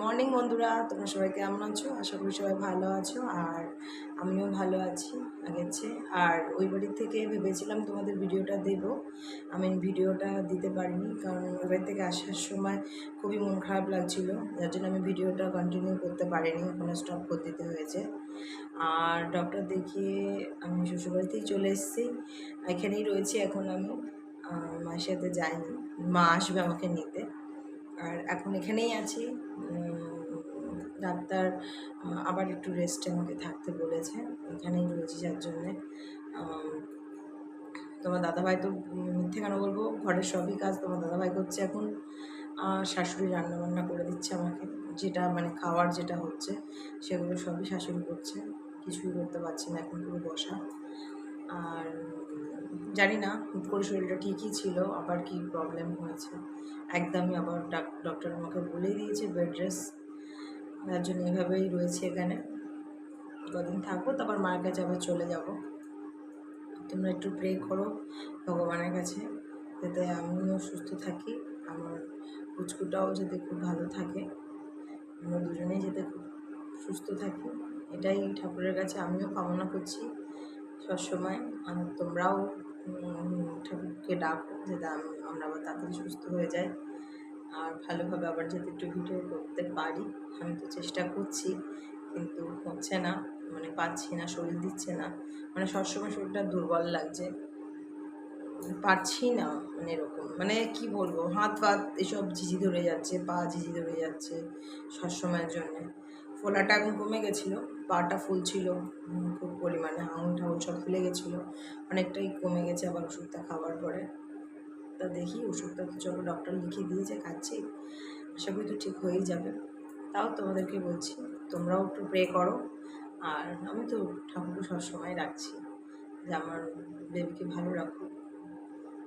Morning বন্ধুরা। তোমরা সবাই কেমন আছো? আশা করি সবাই ভালো আছো, আর আমিও ভালো আছি আগের চেয়ে আর ওই বাড়ির থেকে ভেবেছিলাম তোমাদের ভিডিওটা দেবো। আমি ভিডিওটা দিতে পারিনি, কারণ ওই বাড়ি থেকে আসার সময় খুবই মন খারাপ লাগছিল। যার জন্য আমি ভিডিওটা কন্টিনিউ করতে পারিনি ওখানে স্টপ করে দিতে হয়েছে। আর ডক্টর দেখিয়ে আমি শ্বশুরবাড়িতেই চলে এসেছি। এখানেই রয়েছি এখন আমি। মায়ের সাথে যাইনি। মা আসবে আমাকে নিতে। এখন এখানেই আছি। ডাক্তার আবার একটু রেস্টে আমাকে থাকতে বলেছে। এখানেই রয়েছি যার জন্যে। তোমার দাদাভাই তো মিথ্যে কেন বলব? ঘরের সবই কাজ তোমার দাদাভাই করছে এখন। শাশুড়ি রান্না বান্না করে দিচ্ছে আমাকে। যেটা মানে খাওয়ার যেটা হচ্ছে, সেগুলো সবই শাশুড়ি করছে। কিছুই করতে পারছি না এখন পুরো বসা। আর জানি না হুট করে শরীরটা ঠিকই ছিল, আবার কি প্রবলেম হয়েছে। একদমই আবার ডাক- ডক্টর আমাকে বলেই দিয়েছে বেড রেস্ট তার জন্য এভাবেই রয়েছে এখানে। কদিন থাকব, তারপর মায়ের কাছে আবার চলে যাব। তোমরা একটু প্রে করো ভগবানের কাছে, যাতে আমিও সুস্থ থাকি, আমার পুচকুটাও যাতে খুব ভালো থাকে, আমরা দুজনেই যাতে খুব সুস্থ থাকি, এটাই ঠাকুরের কাছে আমিও কামনা করছি। সবসময় তোমরাও ঠাকুরকে ডাকো যাতে আম- আমরা আবার তাড়াতাড়ি সুস্থ হয়ে যাই। আর ভালোভাবে আবার যাতে একটু ভিডিও করতে পারি, আমি তো চেষ্টা করছি, কিন্তু হচ্ছে না মানে পাচ্ছি না, শরীর দিচ্ছে না। মানে সবসময় শরীরটা দুর্বল লাগছে। পারছি না মানে এরকম। মানে কি বলব হাত ফাত এসব ঝিঝি ধরে যাচ্ছে, পা ঝিঝি ধরে যাচ্ছে সবসময়ের জন্যে। ফোলাটা এখন কমে গেছিল পাটা ফুলছিল খুব পরিমাণে আঙুল ঠাঙুল সব ফুলে গেছিল, অনেকটাই কমে গেছে আবার ওষুধটা খাওয়ার পরে। তা দেখি ওষুধটা তো চলো ডক্টর লিখে দিয়েছে, খাচ্ছি। আশা করি তো ঠিক হয়েই যাবে। তাও তোমাদেরকে বলছি, তোমরাও একটু প্রে করো। আর আমি তো ঠাকুরকে সবসময় রাখছি, যে আমার বেবিকে ভালো রাখুক।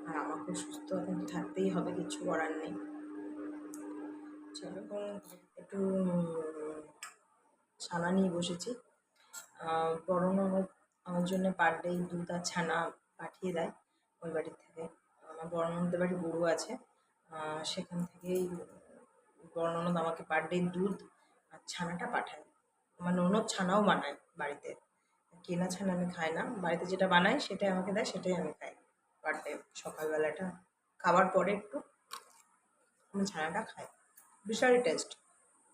আর আমাকে সুস্থ এখন থাকতেই হবে, কিছু করার নেই। চলো, একটু ছানা নিয়ে বসেছি। পড়ানো আমার জন্য পার ডে দুধ আর ছানা পাঠিয়ে দেয় ওই বাড়ির থেকে। আমার বড় ননদের বাড়ি গরু আছে। সেখান থেকেই বড় ননদ আমাকে পার ডে দুধ আর ছানাটা পাঠায়। আমার ননদ ছানাও বানায় বাড়িতে। কেনা ছানা আমি খাই না। বাড়িতে যেটা বানায় সেটাই আমাকে দেয়, সেটাই আমি খাই। পার ডে সকালবেলাটা খাবার পরে একটু আমি ছানাটা খাই। বিশাল টেস্ট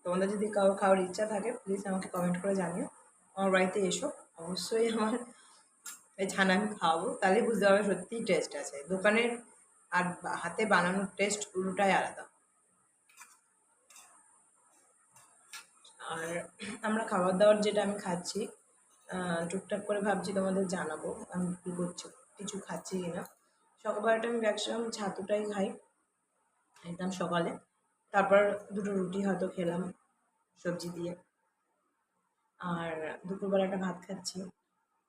তোমাদের যদি কারও খাওয়ার ইচ্ছা থাকে প্লিজ আমাকে কমেন্ট করে জানিও। আমার বাড়িতে এসো। অবশ্যই আমার এই ছানা আমি খাওয়াবো। তাহলে বুঝতে পারবে সত্যিই টেস্ট আছে। দোকানের আর হাতে বানানোর টেস্ট পুরোটাই আলাদা। আর আমরা খাবার দাবার যেটা আমি খাচ্ছি টুকটাক করে ভাবছি তোমাদের জানাব, আমি কী করছি, কিছু খাচ্ছি কিনা। সকালবেলাটা আমি ম্যাক্সিমাম ছাতুটাই খাই। একদম সকালে। তারপর দুটো রুটি হয়তো খেলাম সবজি দিয়ে। আর দুপুরবেলাটা ভাত খাচ্ছি,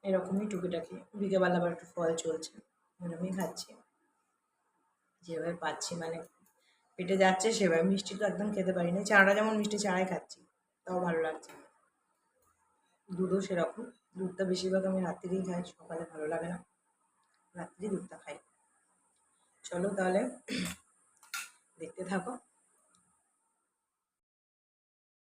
এরকমই টুকিটাকি। বিকেলবেলা আবার একটু ফল চলছে, এরকমই খাচ্ছি। যেভাবে পাচ্ছি মানে পেটে যাচ্ছে সেভাবে। মিষ্টি তো একদম খেতে পারি না। চাটা যেমন মিষ্টি চাড়াই খাচ্ছি, তাও ভালো লাগছে দুধও সেরকম। দুধটা বেশিরভাগ আমি রাত্রিরেই খাই, সকালে ভালো লাগে না। রাত্রি দুধটা খাই। চলো তাহলে, দেখতে থাকো।